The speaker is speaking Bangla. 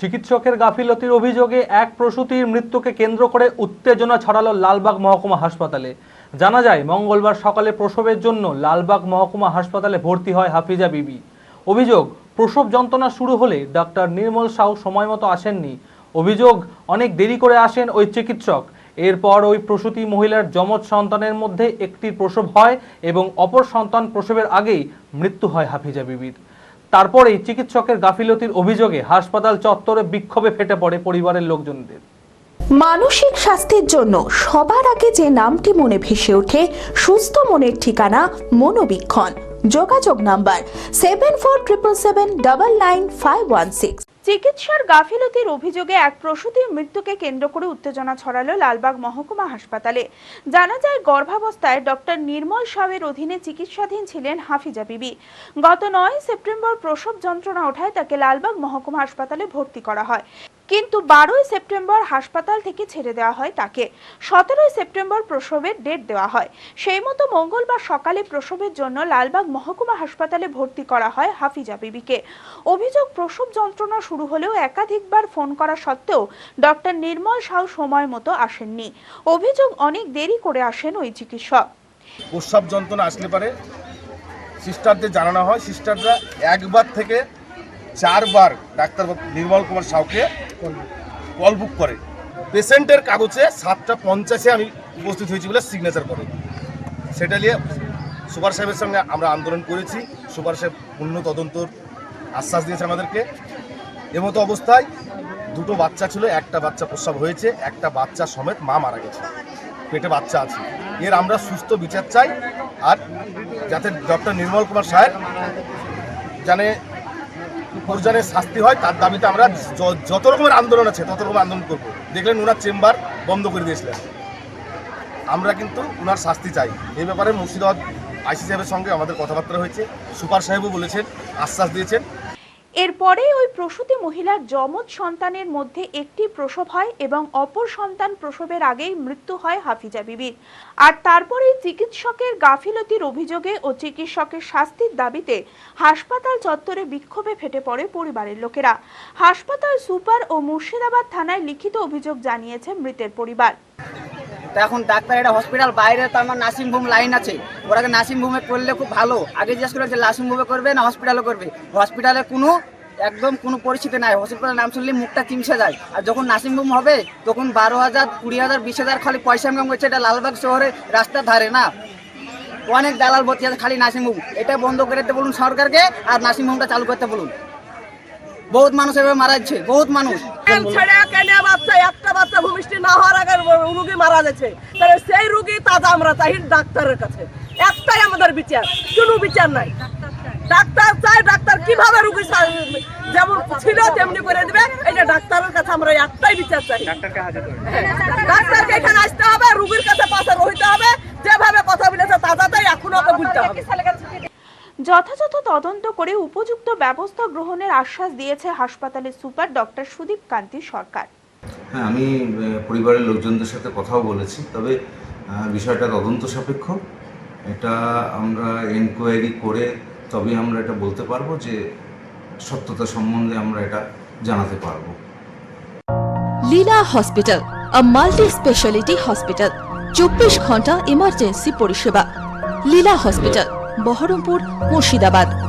চিকিৎসকের গাফিলতির অভিযোগে এক প্রসূতির মৃত্যুকে কেন্দ্র করে উত্তেজনা ছড়ালো লালবাগ মহকুমা হাসপাতালে। জানা যায়, মঙ্গলবার সকালে প্রসবের জন্য লালবাগ মহকুমা হাসপাতালে ভর্তি হয় হাফিজা বিবি। অভিযোগ, প্রসব যন্ত্রণা শুরু হলে ডাক্তার নির্মল সাউ সময় মতো আসেননি। অভিযোগ, অনেক দেরি করে আসেন ওই চিকিৎসক। এরপর ওই প্রসূতি মহিলার যমজ সন্তানের মধ্যে একটি প্রসব হয় এবং অপর সন্তান প্রসবের আগেই মৃত্যু হয় হাফিজা বিবির। তারপরেই চিকিৎসকের গাফিলতির অভিযোগে হাসপাতাল চত্বরে বিক্ষোভে ফেটে পড়ে পরিবারের লোকজনদের। মানসিক স্বাস্থ্যের জন্য সবার আগে যে নামটি মনে ভেসে ওঠে, সুস্থ মনের ঠিকানা মনোবীক্ষণ। যোগাযোগ number seven four triple seven double nine five one six চিকিৎসার গাফিলতির অভিযোগে এক প্রসূতির মৃত্যুকে কেন্দ্র করে উত্তেজনা ছড়ালো লালবাগ মহকুমা হাসপাতালে। জানা যায়, গর্ভাবস্থায় ডক্টর নির্মল সাহের অধীনে চিকিৎসাধীন ছিলেন হাফিজা বিবি। গত নয় সেপ্টেম্বর প্রসব যন্ত্রণা ওঠায় তাকে লালবাগ মহকুমা হাসপাতালে ভর্তি করা হয়। কিন্তু বারোই সেপ্টেম্বর হাসপাতাল থেকে ছেড়ে দেওয়া হয় তাকে। সতেরোই সেপ্টেম্বর প্রসবের ডেট দেওয়া হয়। সেই মতো মঙ্গলবার সকালে প্রসবের জন্য লালবাগ মহকুমা হাসপাতালে ভর্তি করা হয় হাফিজা বিবিকে। অভিযোগ প্রসব যন্ত্রণা শুরু হলেও একাধিকবার ফোন করা সত্ত্বেও ডক্টর নির্মল সাউ সময় মতো আসেননি। অভিযোগ অনেক দেরি করে আসেন ওই চিকিৎসক। প্রস্রাব যন্ত্রণা আসলে পারে। সিস্টারদের জানানো হয়, সিস্টাররা একবার থেকে চারবার ডাক্তার নির্মল কুমার সাউকে কল বুক করে। পেশেন্টের কাগজে সাতটা পঞ্চাশে আমি উপস্থিত হয়েছি বলে সিগনেচার করে। সেটা নিয়ে সুপার সাহেবের সঙ্গে আমরা আন্দোলন করেছি। সুপার সাহেব পূর্ণ তদন্তর আশ্বাস দিয়েছে আমাদেরকে। এমতো অবস্থায় দুটো বাচ্চা ছিল, একটা বাচ্চা প্রস্রাব হয়েছে, একটা বাচ্চা সমেত মা মারা গেছে। পেটে বাচ্চা আছে। এর আমরা সুস্থ বিচার চাই। আর যাতে ডক্টর নির্মল কুমার সাহেব জানে প্রয়োজনের শাস্তি হয়, তার দাবিতে আমরা যত রকমের আন্দোলন আছে, তত রকম আন্দোলন করব। দেখলেন ওনার চেম্বার বন্ধ করে দিয়েছিলেন। আমরা কিন্তু ওনার শাস্তি চাই। এই ব্যাপারে মুর্শিদাবাদ আইসি সাহেবের সঙ্গে আমাদের কথাবার্তা হয়েছে। সুপার সাহেবও বলেছেন, আশ্বাস দিয়েছেন। এরপরে ওই প্রসূতি মহিলার যমজ সন্তানের মধ্যে একটি প্রসব হয় এবং অপর সন্তান প্রসবের আগেই মৃত্যু হয় হাফিজা বিবির। আর তারপরেই চিকিৎসকের গাফিলতির অভিযোগে ও চিকিৎসকের শাস্তির দাবিতে হাসপাতাল চত্বরে বিক্ষোভে ফেটে পড়ে পরিবারের লোকেরা। হাসপাতাল সুপার ও মুর্শিদাবাদ থানায় লিখিত অভিযোগ জানিয়েছে মৃতের পরিবার। তো এখন ডাক্তার এটা হসপিটাল বাইরে, তো আমার নার্সিং হোম লাইন আছে। ওরাকে নার্সিং হোমে করলে খুব ভালো। আগে জিজ্ঞেস করে যে নার্সিং হোমে করবে না হসপিটালে করবে? হসপিটালে কোনো, একদম কোনো পরিস্থিতি নাই। হসপিটালের নাম শুনলে মুখটা চিমসে যায়। আর যখন নার্সিং হোম হবে, তখন বারো হাজার, কুড়ি হাজার, বিশ হাজার খালি পয়সা ইনকাম করছে। এটা লালবাগ শহরে রাস্তার ধারে না। অনেক দালাল ভর্তি আছে খালি নার্সিং হোম। এটা বন্ধ করে দিতে বলুন সরকারকে, আর নার্সিং হোমটা চালু করতে বলুন। বহুত মানুষ এভাবে মারা যাচ্ছে বহুত মানুষ। ছেড়ে কেনে বাচ্চা একটা বাচ্চা ভূমিষ্ঠি না হওয়ার আগে রুগী মারা যাচ্ছে তাহলে সেই রুগী তাজা আমরা চাই ডাক্তারের কাছে। একটাই আমাদের বিচার কোনো বিচার নাই। ডাক্তার চাই ডাক্তার কীভাবে রুগী যেমন ছিল তেমনি করে দিবে। এটা ডাক্তারের কাছে আমরা একটাই বিচার চাই। হ্যাঁ, ডাক্তারকে এখানে আসতে হবে। যথাযথ তদন্ত করে উপযুক্ত ব্যবস্থা গ্রহণের আশ্বাস দিয়েছে হাসপাতালের সুপার ডক্টর সুদীপ কান্তি সরকার। হ্যাঁ আমি পরিবারের লোকজনদের সাথে কথাও বলেছি তবে বিষয়টা তদন্ত সাপেক্ষ। এটা আমরা এনকোয়ারি করে তবে আমরা এটা বলতে পারব যে সত্যতা সম্বন্ধে আমরা এটা জানাতে পারব। Leela hospital a multi speciality hospital চব্বিশ ঘণ্টা ইমার্জেন্সি পরিষেবা। লীলা হসপিটাল বহরমপুর মুর্শিদাবাদ।